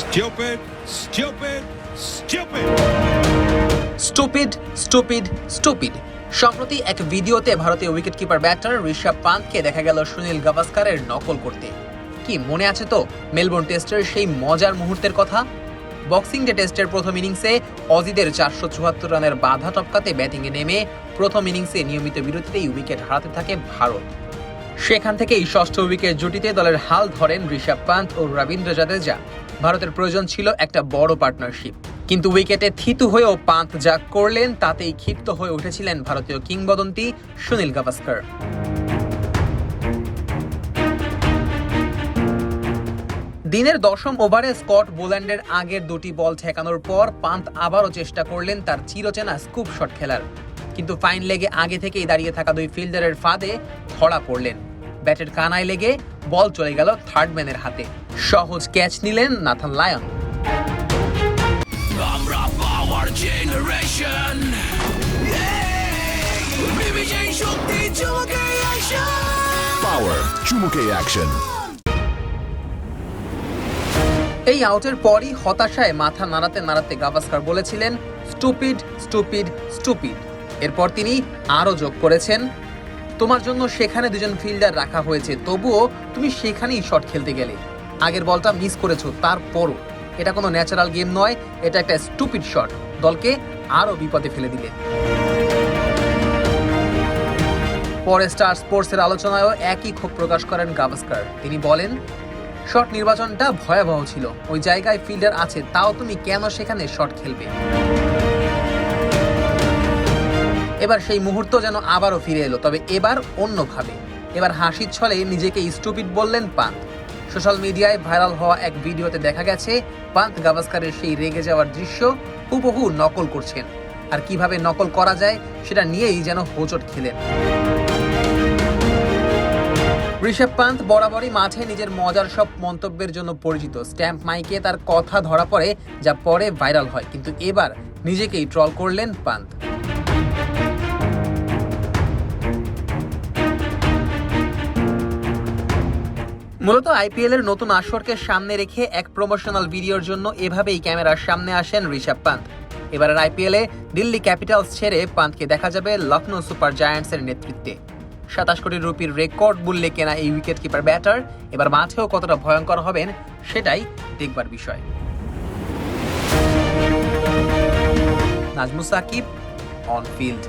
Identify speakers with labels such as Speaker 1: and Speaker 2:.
Speaker 1: Stupid, stupid, stupid.
Speaker 2: Stupid stupid stupid সম্প্রতি এক ভিডিওতে ভারতীয় উইকেট কিপার ব্যাটার ঋষভ পান্তকে দেখা গেল সুনীল গাভাস্কারের নকল করতে। কি মনে আছে তো মেলবোর্ন টেস্টের সেই মজার মুহূর্তের কথা? বক্সিং ডে টেস্টের প্রথম ইনিংসে অজিদের চারশো চুয়াত্তর রানের বাধা টপকাতে ব্যাটিংয়ে নেমে প্রথম ইনিংসে নিয়মিত বিরতিতেই উইকেট হারাতে থাকে ভারত। সেখান থেকেই ষষ্ঠ উইকেট জুটিতে দলের হাল ধরেন ঋষভ পান্ত ও রবীন্দ্র জাদেজা। ভারতের প্রয়োজন ছিল একটা বড় পার্টনারশিপ কিন্তু উইকেটে থিতু হয়েও পান্ত যা করলেন, তাতেই ক্ষিপ্ত হয়ে উঠেছিলেন ভারতীয় কিংবদন্তি সুনীল গাভাস্কর। দিনের দশম ওভারে স্কট বোল্যান্ডের আগের দুটি বল ঠেকানোর পর পান্ত আবারও চেষ্টা করলেন তার চিরচেনা স্কুপ শট খেলার। কিন্তু ফাইন লেগে আগে থেকেই দাঁড়িয়ে থাকা দুই ফিল্ডারের ফাঁদে ধরা পড়লেন। ব্যাটের কানায় লেগে বল চলে গেল থার্ড ম্যানের হাতে। সহজ ক্যাচ নিলেন নাথান লায়ন।
Speaker 3: আমরা পাওয়ার জেনারেশন শক্তি চমকে আসা
Speaker 4: চুমুকে অ্যাকশন
Speaker 2: এই আউটের পরই হতাশায় মাথা নাড়াতে নাড়াতে গাভাস্কার বলেছিলেন স্টুপিড স্টুপিড স্টুপিড এরপর তিনি আরও যোগ করেছেন তোমার জন্য সেখানে দুজন ফিল্ডার রাখা হয়েছে তবুও তুমি সেখানেই শট খেলতে গেলে। আগের বলটা মিস করেছ, তারপরও। এটা কোনো ন্যাচারাল গেম নয়, এটা একটা স্টুপিড শট দলকে আরও বিপদে ফেলে দিলে। পরে স্টার স্পোর্টসের আলোচনায়ও একই ক্ষোভ প্রকাশ করেন গাভাস্কার। তিনি বলেন শট নির্বাচনটা ভয়াবহ ছিল। ওই জায়গায় ফিল্ডার আছে, তাও তুমি কেন সেখানে শট খেলবে? এবার সেই মুহূর্ত যেন আবারও ফিরে এলো, তবে এবার অন্যভাবে। এবার হাসির ছলে নিজেকে স্টুপিড বললেন পান্ত সোশ্যাল মিডিয়ায় ভাইরাল হওয়া এক ভিডিওতে দেখা গেছে পান্ত গাভাস্কারের সেই রেগে যাওয়ার দৃশ্য হুবহু নকল করছেন। আর কীভাবে নকল করা যায়, সেটা নিয়েই যেন হোঁচট খেলেন। ঋষভ পান্ত বরাবরই মাঠে নিজের মজার সব মন্তব্যের জন্য পরিচিত। স্ট্যাম্প মাইকে তার কথা ধরা পড়ে, যা পরে ভাইরাল হয়। কিন্তু এবার নিজেকেই ট্রল করলেন পান্ত মূলত আইপিএল এর নতুন আসরকে সামনে রেখে এক প্রমোশনাল ভিডিওর জন্য এভাবেই ক্যামেরার সামনে আসেন ঋষভ পান্ত এবারের আইপিএলে দিল্লি ক্যাপিটালস ছেড়ে পান্তকে দেখা যাবে লখনৌ সুপার জায়ান্টসের নেতৃত্বে। সাতাশ কোটি রুপির রেকর্ড মূল্যে কেনা এই উইকেট কিপার ব্যাটার এবার মাঠেও কতটা ভয়ঙ্কর হবেন সেটাই দেখবার বিষয়। Najmus Shakib on field